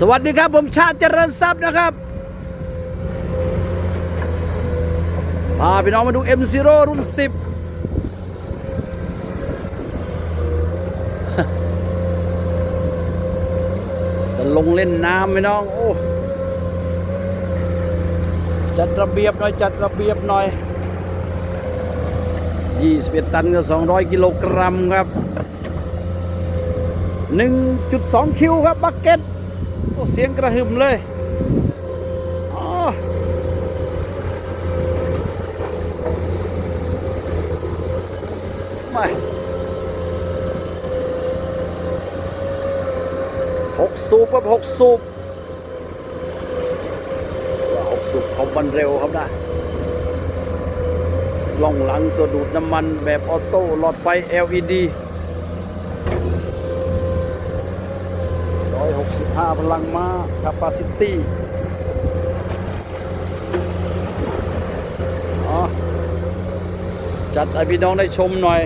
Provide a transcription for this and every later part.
สวัสดีครับผมชาติเจริญทรัพย์นะครับพาพี่น้องมาดู M0 รุ่น 10 จะลงเล่นน้ำพี่น้อง โอ้จัดระเบียบหน่อย จัดระเบียบหน่อย 21 ตันก็200 กิโลกรัมครับ 1.2 คิวครับ บักเก็ต โอ้เสียงกระหึ่มเลยอ๋อไม่หกสูบครับหกสูบหกสูบของมันเร็วครับนะล่องหลังตัวดูดน้ำมันแบบออโต้หลอดไฟ LED 15พลังม้า capacity จัดให้พี่น้องได้ชมหน่อย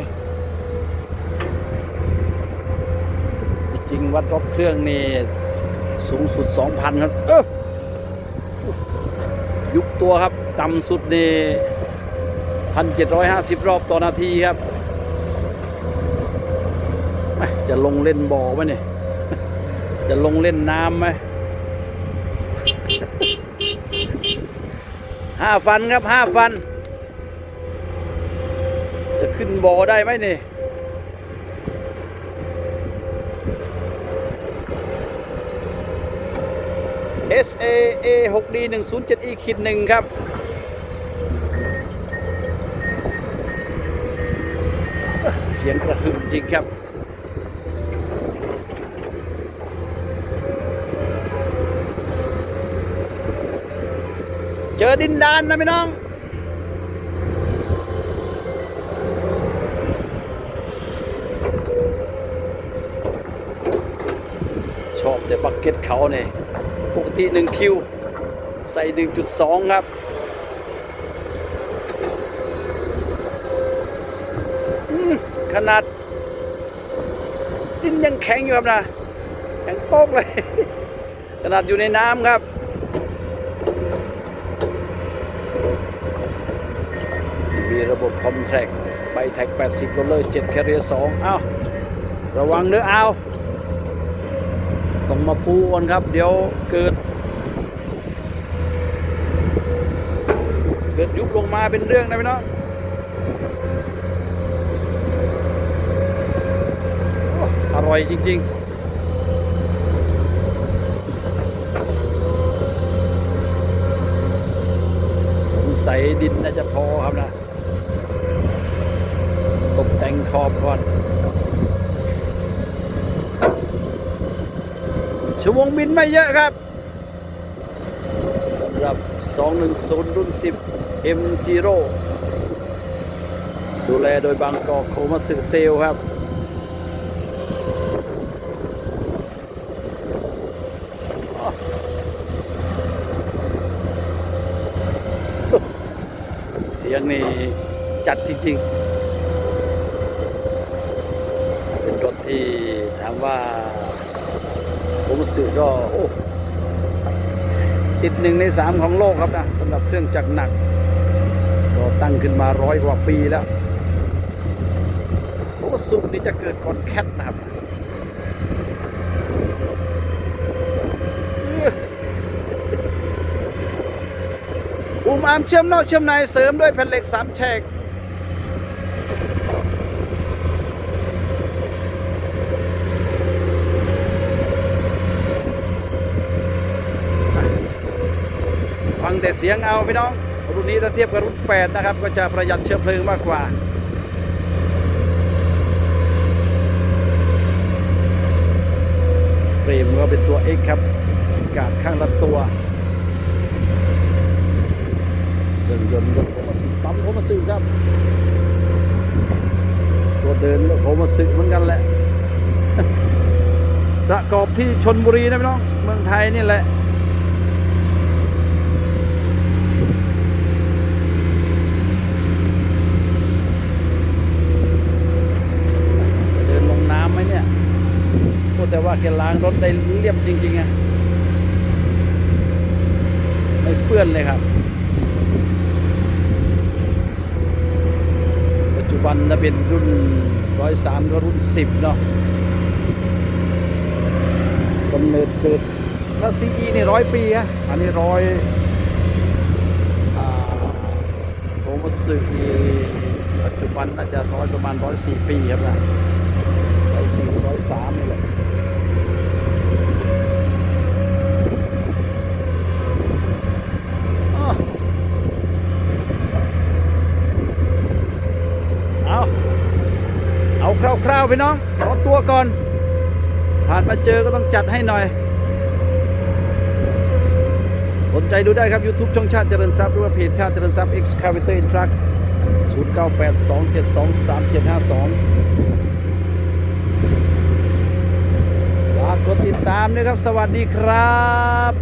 จริงวัดรถเครื่องนี่สูงสุด 2,000 ครับ เออยุบตัวครับ ต่ำสุดนี่1,750 รอบต่อนาทีครับ จะลงเล่นบ่อไหมเนี่ย จะลงเล่นน้ำไหมห้าฟันครับห้าฟัน จะขึ้นบ่อได้ไหมนี่ S A A 6 D 1 0 7 E ขีดหนึ่งครับเสียงกระหึ่มจริงครับ เจอดินดานนะพี่น้อง ชอบแต่บักเก็ตเขาเนี่ยปกติ 1 คิว ใส่ 1.2 ครับขนาดดินยังแข็งอยู่ครับนะแข็งโป๊กเลย ขนาดอยู่ในน้ำครับ ระบบคอมแทร็กไปแท็ก 80โรลเลอร์7แคเรีย2อ้าวระวังเนื้อเอาต้องมาปูก่อนครับ เดี๋ยวเกิด เกิดยุบลงมาเป็นเรื่องนะพี่น้องโอ้อร่อยจริงๆสงสัยดินน่าจะพอครับนะตกแต่ง ขอบก่อนชั่วโมงบินไม่เยอะครับสำหรับ 210 รุ่น 10 M0 ดูแลโดยบางกอกโคมาสึเซลครับเสียงนี่จัดจริง ๆ เป็นรถที่ถามว่าผมรู้สึกก็โอ้ติดหนึ่งในสามของโลกครับนะสำหรับเครื่องจักรหนัก ก็ตั้งขึ้นมาร้อยกว่าปีแล้วโอ้สุนี่จะเกิดก่อนแคทนะครับอุมอามเชื่อมนอกเชื่อมในเสริมด้วยแผ่นเหล็กสามแฉก ฟังแต่เสียงเอาพี่น้อง รุ่นนี้ถ้าเทียบกับรุ่น8นะครับ ก็จะประหยัดเชื้อเพลิงมากกว่าเฟรมก็เป็นตัว X ครับกาดข้างละตัวเครื่องยนต์ก็โคมาสึปั๊มโคมาสึครับ ตัวเดินก็โคมาสึเหมือนกันแหละประกอบที่ชนบุรีนะพี่น้อง เมืองไทยนี่แหละ เดินลงน้ำไหมเนี่ยพูด แต่ว่าแกล้างรถได้เรียบจริงๆไงไม่เปื้อนเลยครับ ปัจจุบันจะเป็นรุ่นร้อยสามก็รุ่นสิบเนาะกำเนิดเกิดถ้าซีอีนี่ร้อยปีอะอันนี้ร้อยโทมัสึนี่ปัจจุบันน่าจะร้อยประมาณร้อยสี่ปีครับนะร้อยสี่ร้อยสามนี่แหละอ้อเอา เอา คราวๆไปน้องขอตัวก่อน ผ่านมาเจอก็ต้องจัดให้หน่อย สนใจดูได้ครับ YouTube ช่องชาติเจริญทรัพย์หรือว่าเพจชาติเจริญทรัพย์ Excavator in Truck 0982723752ฝากกดติดตามด้วยครับ สวัสดีครับ